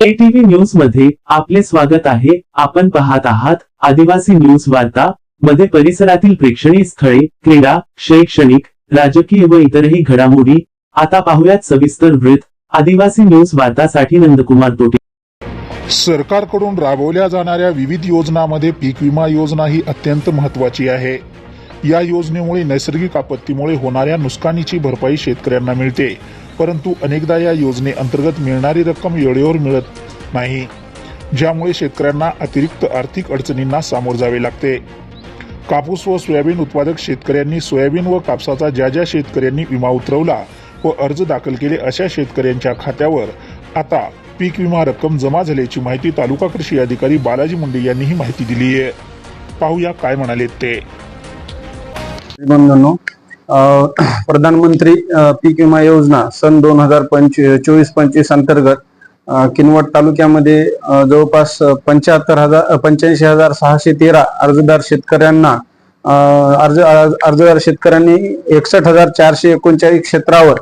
ATV न्यूजमध्ये आपले स्वागत आहे. आपण पाहत आहात आदिवासी न्यूज वार्ता मध्ये परिसरातील प्रेक्षणीय स्थळे क्रीडा शैक्षणिक राजकीय व इतरही घडामोडी. आता पाहुयात सविस्तर वृत्त आदिवासी न्यूज वार्तासाठी नंदकुमार तोटे. सरकारकडून राबवल्या जाणाऱ्या विविध योजनांमध्ये पीक विमा योजना ही अत्यंत महत्वाची आहे. या योजनेमुळे नैसर्गिक आपत्तीमुळे होणाऱ्या नुकसानीची भरपाई शेतकऱ्यांना मिळते. परंतु अनेकदा या योजनेअंतर्गत मिळणारी रक्कम वेळेवर मिळत नाही. ज्यामुळे शेतकऱ्यांना अतिरिक्त आर्थिक अडचणींना सामोर जावे लागते. कापूस व सोयाबीन उत्पादक शेतकऱ्यांनी सोयाबीन व कापसाचा ज्या ज्या शेतकऱ्यांनी विमा उतरवला व अर्ज दाखल केले अशा शेतकऱ्यांच्या खात्यावर आता पीक विमा रक्कम जमा झाल्याची माहिती तालुका कृषी अधिकारी बालाजी मुंडे यांनी ही माहिती दिली आहे पाहूया काय म्हणाले ते. बंधूंनो प्रधानमंत्री पीक विमा योजना सन दोन हजार चोवीस पंचवीस अंतर्गत किनवट तालुक्यामध्ये जवळपास पंच्याहत्तर हजार पंच्याऐंशी हजार सहाशे तेरा अर्जदार शेतकऱ्यांना अर्ज अर्जदार शेतकऱ्यांनी एकसष्ट हजार चारशे एकोणचाळीस क्षेत्रावर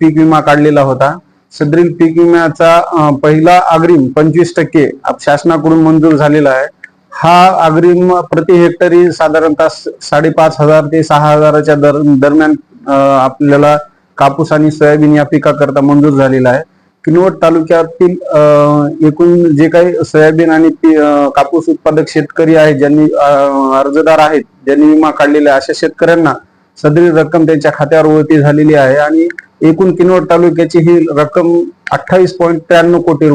पीक विमा काढलेला होता. सदरील पीक विम्याचा पहिला अग्रिम पंचवीस टक्के शासनाकडून मंजूर झालेला आहे. हा अग्रिम प्रति हेक्टरी साधारणतः साडेपाच हजार ते सहा हजाराच्या दर दरम्यान आपल्याला कापूस आणि सोयाबीन या पिकाकरता मंजूर झालेला आहे. किनवट तालुक्यातील एकूण जे काही सोयाबीन आणि कापूस उत्पादक शेतकरी आहेत ज्यांनी अर्जदार आहेत ज्यांनी विमा काढलेला आहे अशा शेतकऱ्यांना सदरी रक्कम त्यांच्या खात्यावर वळती झालेली आहे आणि एकूण किनवट तालुक्याची ही रक्कम अठ्ठावीस पॉईंट त्र्याण्णव कोटी रुपये